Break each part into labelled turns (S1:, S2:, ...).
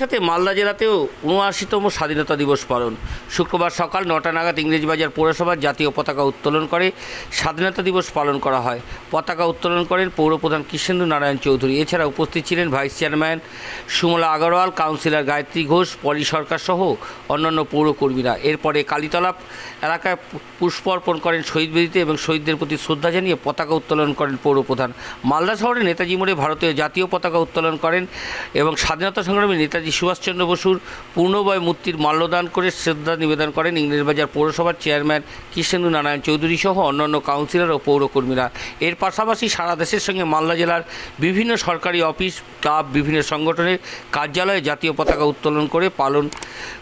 S1: সাথে মালদা জেলাতেও উনআশিতম স্বাধীনতা দিবস পালন। শুক্রবার সকাল নটা নাগাদ ইংরেজবাজার পৌরসভার জাতীয় পতাকা উত্তোলন করে স্বাধীনতা দিবস পালন করা হয়। পতাকা উত্তোলন করেন পৌরপ্রধান কৃষ্ণেন্দু নারায়ণ চৌধুরী। এছাড়া উপস্থিত ছিলেন vice chairman Sumla Agarwal, councillor Gayatri Ghosh, Poly Sarkar সহ অন্যান্য পৌরকর্মীরা। এরপরে কালীতলা এলাকায় পুষ্প অর্পণ করেন শহীদ বেদিতে এবং শহীদদের প্রতি শ্রদ্ধা জানিয়ে পতাকা উত্তোলন করেন পৌরপ্রধান। মালদা শহরে নেতাজি মোড়ে ভারতীয় জাতীয় পতাকা উত্তোলন করেন এবং স্বাধীনতা সংগ্রামী নেতাজি সুভাষচন্দ্র বসুর পূর্ণবয় মূর্তির মাল্যদান করে শ্রদ্ধা নিবেদন করেন ইংরেজবাজার পৌরসভার চেয়ারম্যান কৃষ্ণেন্দু নারায়ণ চৌধুরী সহ অন্যান্য কাউন্সিলর ও পৌরকর্মীরা। এর পাশাপাশি সারা দেশের সঙ্গে মালদা জেলার বিভিন্ন সরকারি অফিস, ক্লাব, বিভিন্ন সংগঠনের কার্যালয়ে জাতীয় পতাকা উত্তোলন করে পালন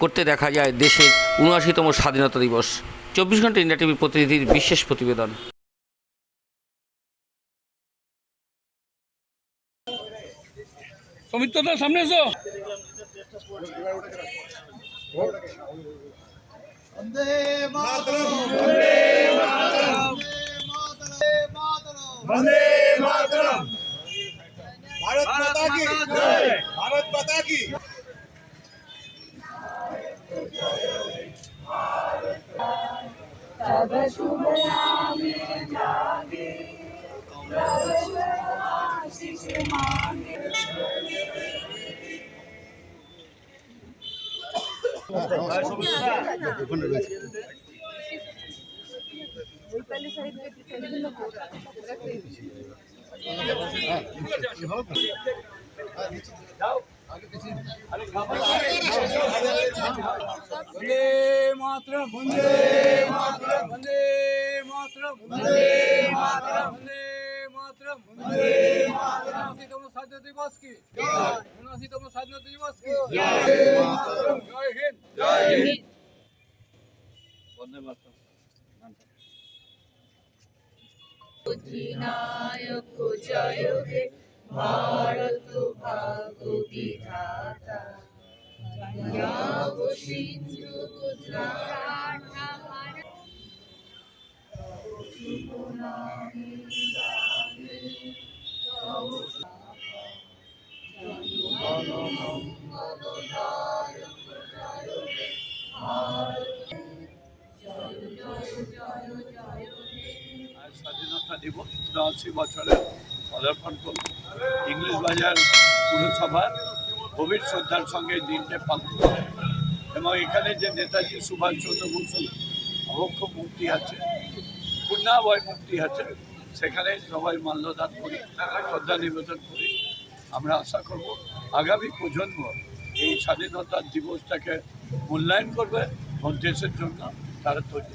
S1: করতে দেখা যায় দেশের উনআশিতম স্বাধীনতা দিবস। চব্বিশ ঘণ্টা ইন্ডিয়া টিভির প্রতিনিধির বিশেষ প্রতিবেদন।
S2: সমিত্রদা সামনে এসো।
S3: वंदे मातरम वंदे मातरम वंदे मातरम
S4: भारत माता की जय भारत माता की
S5: तव शुभ नामे जागे शुभ आशीष मांगे
S2: বন্দে মাতরম বন্দে মাতরম বন্দে মাতরম বন্দে মাতরম বন্দে মাতরম বন্দে মাতরম উনআশিতম স্বাধীনতা দিবস কি উনআশিতম স্বাধীনতা দিবস কি জয় হিন্দ জয় হিন্দ বন্দে মাতরম
S5: অধিনায়ক জয় হে ভারত ভাগ্য বিধাতা পঞ্জাব সিন্ধু গুজরাট
S6: স্বাধীনতা দিবস। উনআশি বছরের পদার্পণ করল ইংলিশ বাজার পুরসভার গভীর শ্রদ্ধার সঙ্গে দিনটা পালন করে এবং এখানে যে নেতাজি সুভাষচন্দ্র বসু অবক্ষ মূর্তি আছে, পূর্ণাবয় মূর্তি আছে, সেখানে সবাই মাল্যদান করি, শ্রদ্ধা নিবেদন করি। আমরা আশা করব আগামী প্রজন্ম এই স্বাধীনতার দিবসটাকে মূল্যায়ন করবে এবং দেশের জন্য তারা তৈরি।